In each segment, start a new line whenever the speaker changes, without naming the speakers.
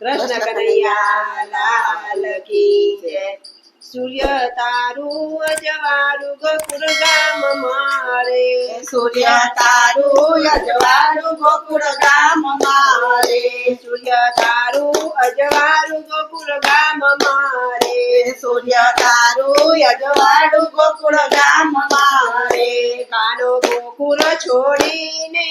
કૃષ્ણ કનૈયા કી જય સૂર્ય તારું અજવાળું ગોકુળ ગામ મારે
સૂર્ય તારું અજવાળું ગોકુળ ગામ મારે
સૂર્ય તારું અજવાળું ગોકુળ ગામ મારે
સૂર્ય તારું અજવાળું ગોકુળ ગામ મારે
કાનો ગોકુળ છોડીને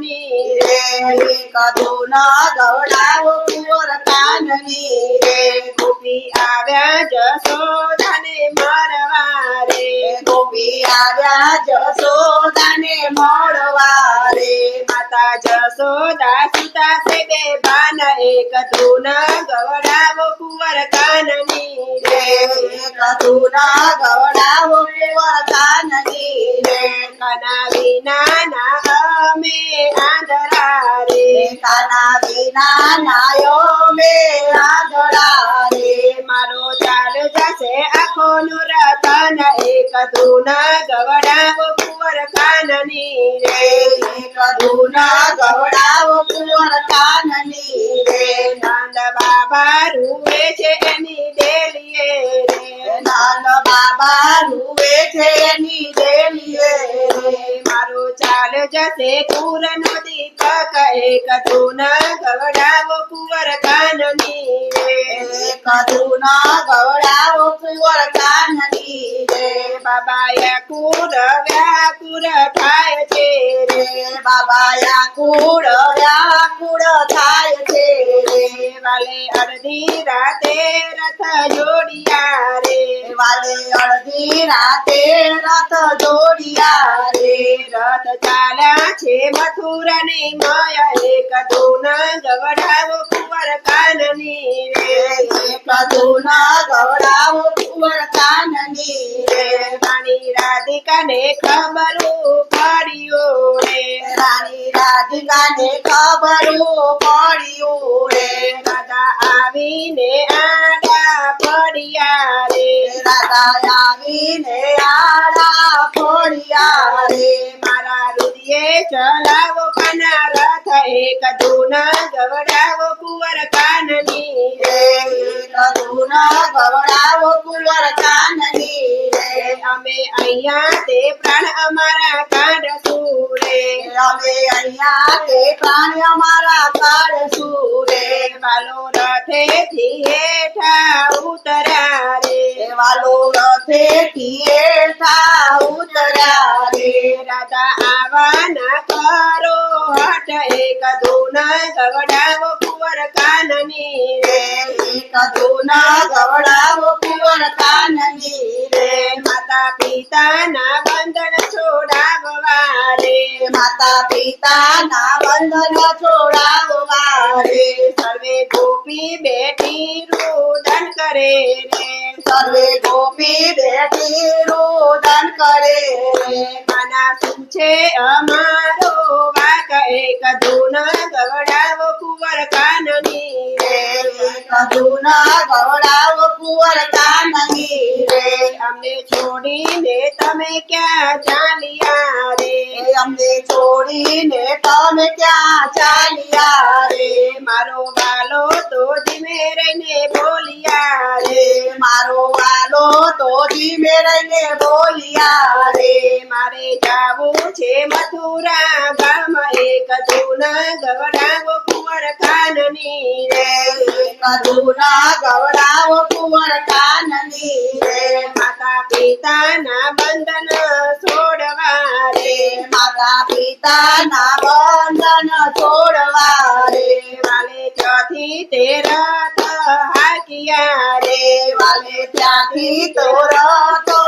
ની રે
ની કધુના ગવડાવું કુવર તાને ની
ગોપી આવ્યા જશોદાને મરવા રે
ગોપી આવ્યા જશોદાને મળવા રે
માતા જશોદા સુતા સે બેન એક ધૂન ગવડાવું કુવર
કરુણા ગવડાવો વરદાન રે
કાના વિના ના અમે આંધળા રે
કાના વિના નાયો મે આંધળા રે
મારો ચાલ જશે આખો નું રતન એક ધૂના ગવડાવો કુંવર કાનની રે
એક ધૂના ગવડાવો રે
બાબા રૂવે છે એની
દેવીએ
મારો ચાલ જશે કુર નો દીપક એક તું ગવડાવો કુંવર કાનની
એક તું ગવડાવો કુંવર કાનની રે
બાબાયા કુર વ્યાકુર થાય છે રે બાબાયા કુર રાતે રથ દોડિયા રે
રથ
ચાલ્યા છે મથુરા ની માયા એક ધૂના ગવડાવો કુંવર કાનની રે
એક ધૂના ગવડાવો કુંવર કાનની રે
રાણી રાધિકા ને ખબર પડ્યો રે
રાણી રાધિકા ને ખબર પડ્યો રે
દાદા આવીને આડા પડી ताया मीने आड़ा
फोरिया रे मारा रुदिये चलावो कनरथ
एक दूना गवड़ावो कुवर काननी रे एक
दूना गवड़ावो कुवर काननी रे अमे अइया
प्राण अमारा काढ सूरे अमे
अइया ते प्राण सूरे कालो
रथे थी हेठा उतरा रे आलो नथे किए उतरा रे
राजा आवान करो हट एक दून
गगड़ा वो कुवर काननी रे
एक दून गगड़ा वो कुवर
काननी रे माता पिता ना बंधन
छोड़ा गवा रे माता पिता ना
बंधन छोड़ा गवा रे सर्वे गोपी बेटी रोदन करे रे सर्वे
गोपी बेटी रोदन करे मना पूछे
अमारो वाक एक धून गगड़ाव कुवर
काननी रे एक धून गगड़ाव कुवर
काननी रे हमने छोड़ी ने तमे क्या
चालिया रे हमने छोड़ी ने तमे क्या
जानिया જાવું છે મથુરા ગામ એક ધૂના ગવડાવો કુંવર કાનની રે
ધૂના ગવડાવો કુંવર કાનની રે
માતા પિતાના બંધન છોડવા રે
માતા પિતાના બંધન છોડવા રે
વાલે ચોથી તેરા હાકિયા રે
વાલે ત્યાંથી તોરા તો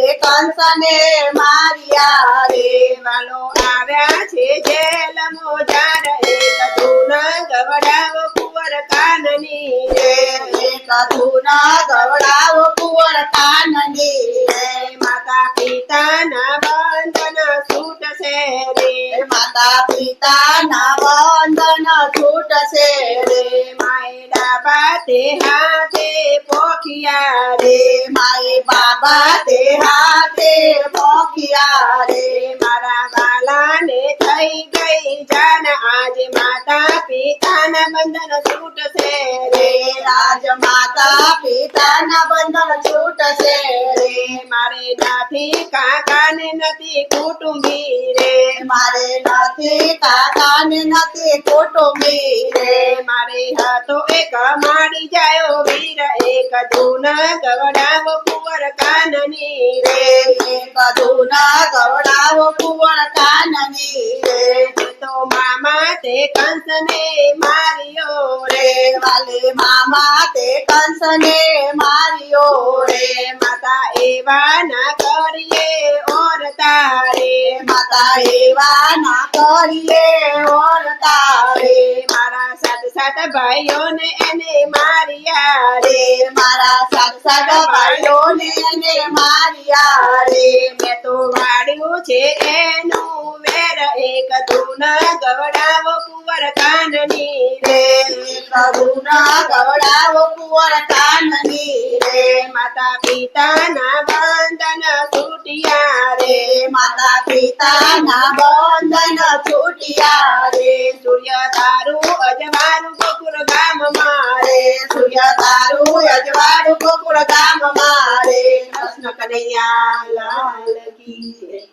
કંસને મારિયા રે
વાલો આવ્યા છે જેલ મોજાર એક ધૂના ગવડાવ કુંવર કાનની રે એક
ગવડાવ કુવર કાનની રે
માતા પિતાના બંધન છૂટશે રે
માતા પિતાના न छूटसे रे
मायरा बाते हाथे पोखिया
रे माई बाबा ते हाथे पोखिया रे
मारा गाला ने થઈ ગઈ જાન આજે માતા પિતાના બંધન છૂટશે
રે રાજ માતા પિતાના બંધન છૂટશે રે
મારે ના नाथी काका ने नती
कुटुंबी रे मारे नाथी काका ने नती
कुटुंबी रे मारे हाथो एक माड़ी जायो वीर एक धून गवड़ावो कुवर
काननी रे एक धून गवड़ावो कुवर
काननी रे तो मामा ते कंस
ने मा વાલે મામા તે કંસને માર્યો રે
માતા એવા ના કરીએ ઓર તારે
માતા એવા ના કરીએ ઓર તારે
મારા સાત સાત ભાઈઓને એને માર્યા રે
મારા સાત સાત ભાઈઓને એને માર્યા રે
મેં તો વાડ્યું છે એનું વેર એક તું ગવડાવ ગવડાવો કુંવર કાનની રે
કરુણા ગવડાવો કુંવર કાનની રે
માતા પિતાના બંધન છૂટિયા રે
માતા પિતાના બંધન છૂટિયા રે
સૂર્ય તારું અજવાળું ગોકુળ ગામ
મારે સૂર્ય તારું અજવાળું ગોકુળ ગામ મારે
કૃષ્ણ કનૈયા લાલ કી